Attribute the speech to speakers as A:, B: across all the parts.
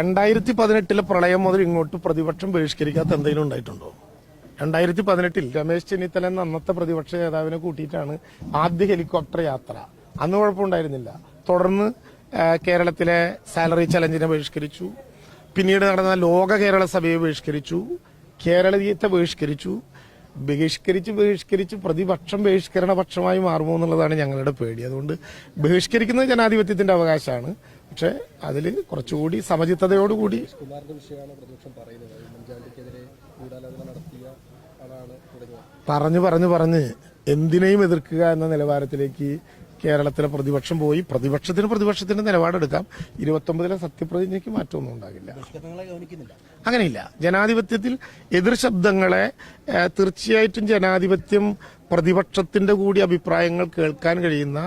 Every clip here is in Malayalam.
A: രണ്ടായിരത്തി പതിനെട്ടിലെ പ്രളയം മുതൽ ഇങ്ങോട്ട് പ്രതിപക്ഷം ബഹിഷ്കരിക്കാത്ത എന്തെങ്കിലും ഉണ്ടായിട്ടുണ്ടോ? രണ്ടായിരത്തി പതിനെട്ടിൽ രമേശ് ചെന്നിത്തല എന്ന അന്നത്തെ പ്രതിപക്ഷ നേതാവിനെ കൂട്ടിയിട്ടാണ് ആദ്യ ഹെലികോപ്റ്റർ യാത്ര. അന്ന് കുഴപ്പമുണ്ടായിരുന്നില്ല തുടർന്ന് കേരളത്തിലെ സാലറി ചലഞ്ചിനെ ബഹിഷ്കരിച്ചു. പിന്നീട് നടന്ന ലോക കേരള സഭയെ ബഹിഷ്കരിച്ചു. കേരളീയത്തെ ബഹിഷ്കരിച്ചു. ബഹിഷ്കരിച്ച് ബഹിഷ്കരിച്ച് പ്രതിപക്ഷം ബഹിഷ്കരണ പക്ഷമായി മാറുമോ എന്നുള്ളതാണ് ഞങ്ങളുടെ പേടി. അതുകൊണ്ട് ബഹിഷ്കരിക്കുന്നത് ജനാധിപത്യത്തിന്റെ അവകാശമാണ്. പക്ഷെ അതിൽ കുറച്ചുകൂടി സമചിത്തതയോടുകൂടി പറഞ്ഞു പറഞ്ഞു പറഞ്ഞ് എന്തിനേയും എതിർക്കുക എന്ന നിലവാരത്തിലേക്ക് കേരളത്തിലെ പ്രതിപക്ഷം പോയി പ്രതിപക്ഷത്തിന് പ്രതിപക്ഷത്തിന്റെ നിലപാടെടുക്കാം. ഇരുപത്തൊമ്പതിലെ സത്യപ്രതിജ്ഞയ്ക്ക് മാറ്റമൊന്നും ഉണ്ടാകില്ല. അങ്ങനെയില്ല. ജനാധിപത്യത്തിൽ എതിർ ശബ്ദങ്ങളെ തീർച്ചയായിട്ടും ജനാധിപത്യം പ്രതിപക്ഷത്തിന്റെ കൂടി അഭിപ്രായങ്ങൾ കേൾക്കാൻ കഴിയുന്ന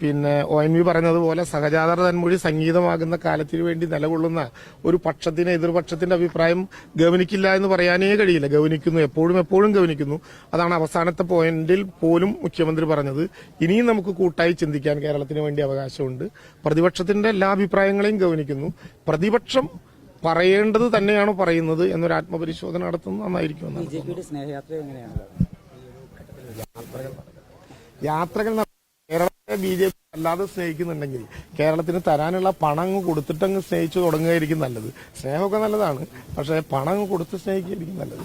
A: പിന്നെ ഒ എൻ വി പറഞ്ഞതുപോലെ സഹജാതര തന്മൊഴി സംഗീതമാകുന്ന കാലത്തിനു വേണ്ടി നിലകൊള്ളുന്ന ഒരു പക്ഷത്തിന് എതിർപക്ഷത്തിന്റെ അഭിപ്രായം ഗവനിക്കില്ല എന്ന് പറയാനേ കഴിയില്ല. ഗവനിക്കുന്നു എപ്പോഴും എപ്പോഴും ഗവനിക്കുന്നു. അതാണ് അവസാനത്തെ പോയിന്റിൽ പോലും മുഖ്യമന്ത്രി പറഞ്ഞത്. ഇനിയും നമുക്ക് കൂട്ടായി ചിന്തിക്കാൻ കേരളത്തിന് വേണ്ടി അവകാശമുണ്ട്. പ്രതിപക്ഷത്തിന്റെ എല്ലാ അഭിപ്രായങ്ങളെയും ഗവനിക്കുന്നു. പ്രതിപക്ഷം പറയേണ്ടത് തന്നെയാണ് പറയുന്നത് എന്നൊരു ആത്മപരിശോധന നടത്തുന്നത്
B: പിയുടെ സ്നേഹയാത്ര എങ്ങനെയാണ്?
A: യാത്രകൾ കേരളത്തെ ബി ജെ പി അല്ലാതെ സ്നേഹിക്കുന്നുണ്ടെങ്കിൽ കേരളത്തിന് തരാനുള്ള പണം കൊടുത്തിട്ടങ്ങ് സ്നേഹിച്ചു തുടങ്ങുകയായിരിക്കും നല്ലത്. സ്നേഹമൊക്കെ നല്ലതാണ് പക്ഷേ പണം കൊടുത്ത് സ്നേഹിക്കുകയായിരിക്കും നല്ലത്.